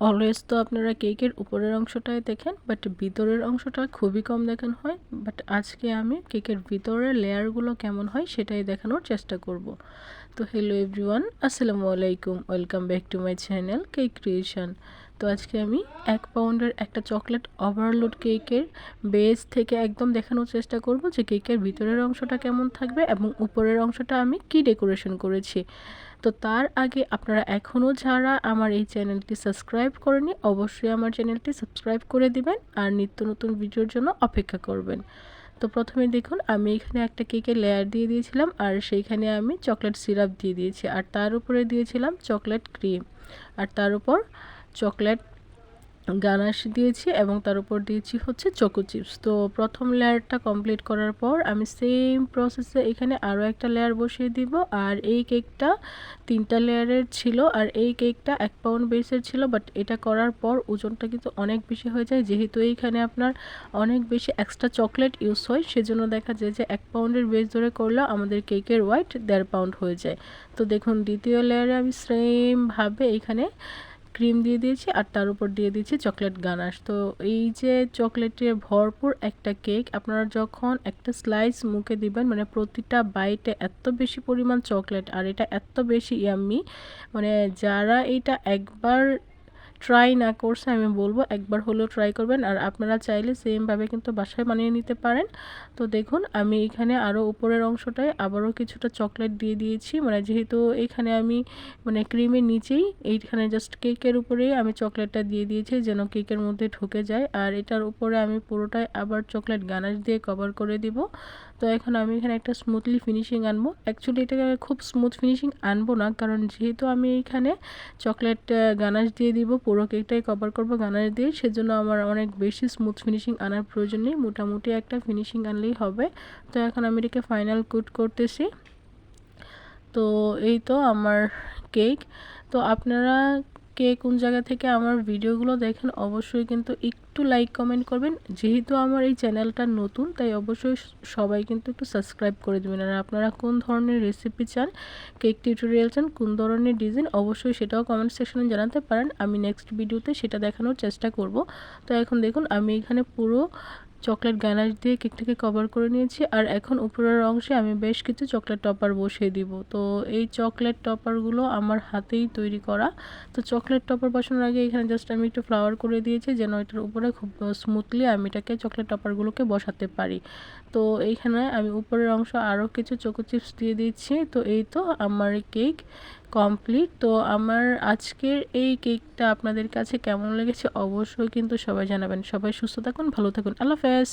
Always তো আপনারা কেকের উপরের অংশটাই দেখেন বাট ভিতরের অংশটা খুবই কম দেখেন হয় বাট আজকে আমি কেকের ভিতরের লেয়ারগুলো কেমন হয় সেটাই দেখানোর চেষ্টা করব। তো হ্যালো এভরিওয়ান আসসালামু আলাইকুম welcome back to my channel cake creation তো আজকে আমি এক পাউন্ডের একটা চকলেট ওভারলোড কেকের বেস থেকে একদম দেখানোর চেষ্টা করব যে কেকের ভিতরের অংশটা কেমন থাকবে এবং উপরের অংশটা আমি কি ডেকোরেশন করেছি। তো তার আগে আপনারা এখনও যারা আমার এই চ্যানেলটি সাবস্ক্রাইব করেনি অবশ্যই আমার চ্যানেলটি সাবস্ক্রাইব করে দিবেন আর নিত্য নতুন ভিডিওর জন্য অপেক্ষা করবেন। তো প্রথমে দেখুন, আমি এখানে একটা কেকের লেয়ার দিয়ে দিয়েছিলাম আর সেইখানে আমি চকলেট সিরাপ দিয়ে দিয়েছি। আর তার উপরে দিয়েছিলাম চকলেট ক্রিম আর তার উপর চকলেট গানাশ দিয়েছি এবং তার উপর দিয়েছি হচ্ছে চকো চিপস। তো প্রথম লেয়ারটা কমপ্লিট করার পর আমি সেম প্রসেসে এখানে আরও একটা লেয়ার বসিয়ে দিব আর এই কেকটা তিনটা লেয়ারের ছিল আর এই কেকটা এক পাউন্ড বেসের ছিল বাট এটা করার পর ওজনটা কিন্তু অনেক বেশি হয়ে যায়। যেহেতু এইখানে আপনার অনেক বেশি এক্সট্রা চকলেট ইউজ হয় সেজন্য দেখা যায় যে এক পাউন্ডের বেস ধরে করলে আমাদের কেকের ওয়াইট দেড় পাউন্ড হয়ে যায়। তো দেখুন দ্বিতীয় লেয়ারে আমি সেমভাবে এখানে ক্রিম দিয়ে দিয়েছি আর তার উপর দিয়ে দিয়েছি চকলেট গানাশ তো এই যে চকলেটে ভরপুর একটা কেক আপনারা যখন একটা স্লাইস মুখে দিবেন মানে প্রতিটা বাইটে এত বেশি পরিমাণ চকলেট আর এটা এত বেশি ইয়াম্মি মানে যারা এটা একবার ট্রাই না করছে আমি বলব একবার হলেও ট্রাই করবেন। আর আপনারা চাইলে সেমভাবে কিন্তু বাসায় বানিয়ে নিতে পারেন। তো দেখুন, আমি এখানে আরও উপরের অংশটায় আবারও কিছুটা চকলেট দিয়ে দিয়েছি। মানে যেহেতু এখানে আমি মানে ক্রিমের নিচেই, এইখানে জাস্ট কেকের উপরেই আমি চকলেটটা দিয়ে দিয়েছি যেন কেকের মধ্যে ঢুকে যায়। আর এটার উপরে আমি পুরোটাই আবার চকলেট গানাশ দিয়ে কভার করে দিব। তো এখন আমি এখানে একটা স্মুথলি ফিনিশিং আনব। অ্যাকচুয়ালি এটাকে খুব স্মুথ ফিনিশিং আনব না, কারণ যেহেতু আমি এইখানে চকলেট গানাশ দিয়ে দিব পুরো কেকটাই কভার করব গানার দিয়ে, সেজন্য আমার অনেক বেশি স্মুথ ফিনিশিং আনার প্রয়োজন নেই। মোটামুটি একটা ফিনিশিং আনলেই হবে। তো এখন আমি এটাকে ফাইনাল কুট করতেছি। তো এই তো আমার কেক তো আপনারা কে কোন জায়গা থেকে আমার ভিডিওগুলো দেখেন, অবশ্যই কিন্তু একটু লাইক কমেন্ট করবেন। যেহেতু আমার এই চ্যানেলটা নতুন, তাই অবশ্যই সবাই কিন্তু একটু সাবস্ক্রাইব করে দেবেন। আর আপনারা কোন ধরনের রেসিপি চান কেক টিউটোরিয়াল চান, কোন ধরনের ডিজাইন অবশ্যই সেটাও কমেন্ট সেকশনে জানাতে পারেন। আমি নেক্সট ভিডিওতে সেটা দেখানোর চেষ্টা করব। তো এখন দেখুন, আমি এখানে পুরো চকলেট গানাশ দিয়ে কেকটাকে কভার করে নিয়েছি। আর এখন উপরের অংশে আমি বেশ কিছু চকলেট টপার বসিয়ে দিব। তো এই চকলেট টপারগুলো আমার হাতেই তৈরি করা। তো চকলেট টপার বসানোর আগে এখানে জাস্ট আমি একটু ফ্লাওয়ার করে দিয়েছি যেন এটার উপরে খুব স্মুথলি আমি এটাকে চকলেট টপারগুলোকে বসাতে পারি। তো এইখানে আমি উপরের অংশ আরও কিছু চকো চিপস দিয়ে দিচ্ছি। তো এই তো আমার কেক কমপ্লিট তো আমার আজকের এই কেকটা আপনাদের কাছে কেমন লেগেছে? অবশ্যই কিন্তু সবাই জানাবেন। সবাই সুস্থ থাকুন, ভালো থাকুন। আল্লাহ হাফেজ।